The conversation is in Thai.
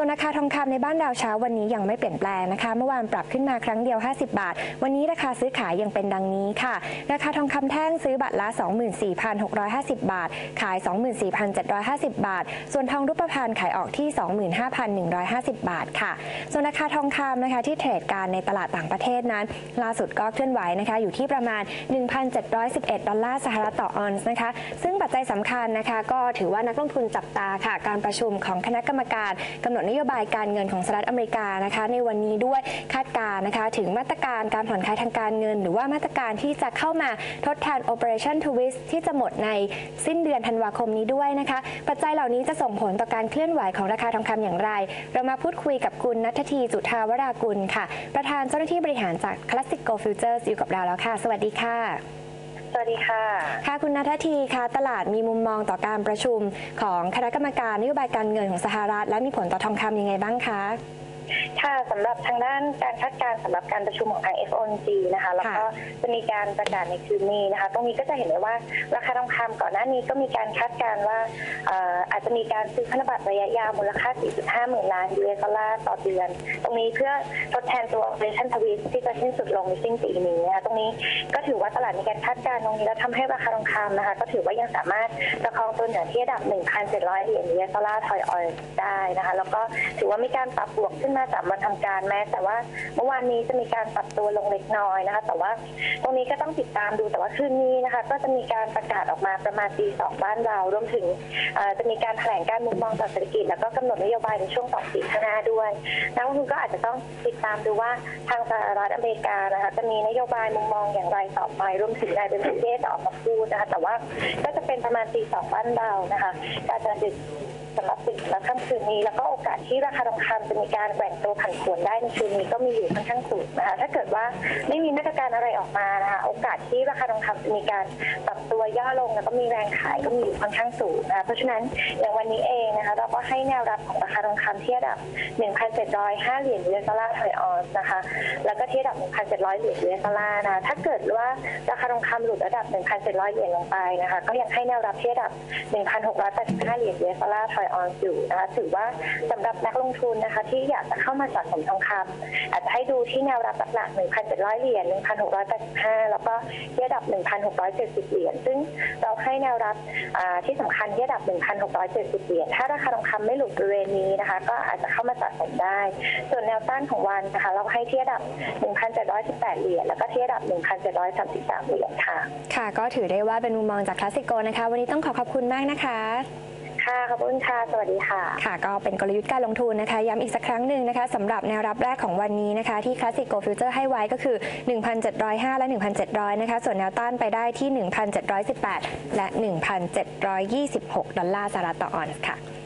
ส่วนราคาทองคำในบ้านเราเช้าวันนี้ยังไม่เปลี่ยนแปลงนะคะ เมื่อวานปรับขึ้นมาครั้งเดียว 50 บาท วันนี้ราคาซื้อขายยังเป็นดังนี้ค่ะ ราคาทองคำแท่งซื้อบัตรละ 24,650 บาท ขาย 24,750 บาท ส่วนทองรูปพรรณขายออกที่ 25,150 บาทค่ะ ส่วนราคาทองคำนะคะที่เทรดการในตลาดต่างประเทศนั้น ล่าสุดก็เคลื่อนไหวนะคะอยู่ที่ประมาณ 1,711 ดอลลาร์สหรัฐต่อออนซ์นะคะ ซึ่งปัจจัยสำคัญนะคะ ก็ถือว่านักลงทุนจับตาค่ะ การประชุมของคณะกรรมการกำหนดนโยบายการเงินของสหรัฐอเมริกานะคะในวันนี้ด้วยคาดการณ์นะคะถึงมาตรการการผ่อนคลายทางการเงิน หรือว่ามาตรการที่จะเข้ามาทดแทน Operation Twist ที่จะหมดในสิ้นเดือนธันวาคมนี้ด้วยนะคะปัจจัยเหล่านี้จะส่งผลต่อการเคลื่อนไหวของราคาทองคำอย่างไร เรามาพูดคุยกับคุณนัททีจุธาวรากุลค่ะ ประธานเจ้าหน้าที่บริหารจาก Classic Go Futures อยู่กับเราแล้วค่ะ สวัสดีค่ะ สวัสดีค่ะ ค่ะคุณนัททีคะตลาดมีมุมมองต่อการประชุมของคณะกรรมการนโยบายการเงินของสหรัฐ และมีผลต่อทองคำยังไงบ้างคะ ค่ะสำหรับทางด้านการคาดการณ์สำหรับการประชุมของทาง FOMC นะคะ แล้วก็จะมีการประกาศในคืนนี้นะคะ ตรงนี้ก็จะเห็นได้ว่าราคาทองคำก่อนหน้านี้ก็มีการคาดการณ์ว่าเอ่ออาจจะมีการซื้อพันธบัตรระยะยาวมูลค่า 4.5 หมื่นล้าน US ดอลลาร์ต่อเดือน ตรงนี้เพื่อทดแทนตัว Operation Twist ที่จะสิ้นสุดลงในสิ้นปีนี้นะคะ ตรงนี้ก็ถือว่าตลาดมีการคาดการณ์ตรงนี้แล้วทำให้ราคาทองคำนะคะ ก็ถือว่ายังสามารถประคองตัวเหนือที่ระดับ 1,700 เหรียญ US ดอลลาร์ถอยออยได้นะคะ แล้วก็ถือว่ามีการปรับบวกขึ้นมาจากวันทำการแม้ แต่ว่าเมื่อวานนี้จะมีการปรับตัวลงเล็กน้อยนะคะ แต่ว่าตรงนี้ก็ต้องติดตามดูแต่ว่าคืนนี้นะคะ ก็จะมีการประกาศออกมาประมาณตีสองบ้านเรารวมถึงจะมีการแถลงการมุมมองต่อเศรษฐกิจ แล้วก็กำหนดนโยบายในช่วงสองปีข้างหน้าด้วยนักลงทุนก็อาจจะต้องติดตามดูว่าทางสหรัฐอเมริกานะคะจะมีนโยบายมุมมองอย่างไรต่อไป รวมถึงนายเบนเจจะออกมาพูดนะคะ แต่ว่าก็จะเป็นประมาณตีสองบ้านเรานะคะการจะดึกสำหรับปิดและค่ำคืนนี้แล้วก็โอกาสที่ราคาทองคำจะมีการแกว่งตัวผันผวนได้ในคืนนี้ก็มีอยู่ค่อนข้างสูงนะคะ ถ้าเกิดว่าไม่มีมาตรการอะไรออกมานะคะ โอกาสที่ราคาทองคำจะมีการปรับตัวย่อลงแล้วก็มีแรงขายก็มีอยู่ค่อนข้างสูงนะคะเพราะฉะนั้นอย่างวันนี้เองนะคะ เราก็ให้แนวรับของราคาทองคำที่ระดับ 1,705 เหรียญ US ดอลลาร์ถอยออนซ์นะคะ แล้วก็ที่ระดับ 1,700 เหรียญ US ดอลลาร์นะถ้าเกิดว่าราคาทองคำหลุดระดับ 1,700 เหรียญลงไปนะคะ ก็ยังให้แนวรับที่ระดับ 1,685 เหรียญ US ดอลลาร์ถอยออนซ์อยู่นะคะถือว่าสำหรับนักลงทุนนะคะที่อยากจะเข้ามาสะสมทองคำอาจจะให้ดูที่แนวรับหลักๆ1,700 เหรียญ 1,685 แล้วก็ที่ระดับ 1,670 เหรียญ ซึ่งเราให้แนวรับที่สำคัญที่ระดับ 1,670 เหรียญ ถ้าราคาทองคำไม่หลุดบริเวณนี้นะคะ ก็อาจจะเข้ามาสะสมได้ ส่วนแนวต้านของวันนะคะ เราให้ที่ระดับ 1,718 เหรียญ แล้วก็ที่ระดับ 1,733 เหรียญค่ะ ค่ะ ก็ถือได้ว่าเป็นมุมมองจากคลาสสิโกนะคะ วันนี้ต้องขอขอบคุณมากนะคะ ค่ะขอบคุณค่ะ สวัสดีค่ะ ค่ะ ก็เป็นกลยุทธ์การลงทุนนะคะ ย้ำอีกสักครั้งหนึ่งนะคะสำหรับแนวรับแรกของวันนี้นะคะ ที่คลาสสิกโกลฟิวเจอร์ให้ไว้ก็คือ 1,705 และ 1,700 นะคะ ส่วนแนวต้านไปได้ที่ 1,718 และ 1,726 ดอลลาร์สหรัฐต่อออนซ์ค่ะ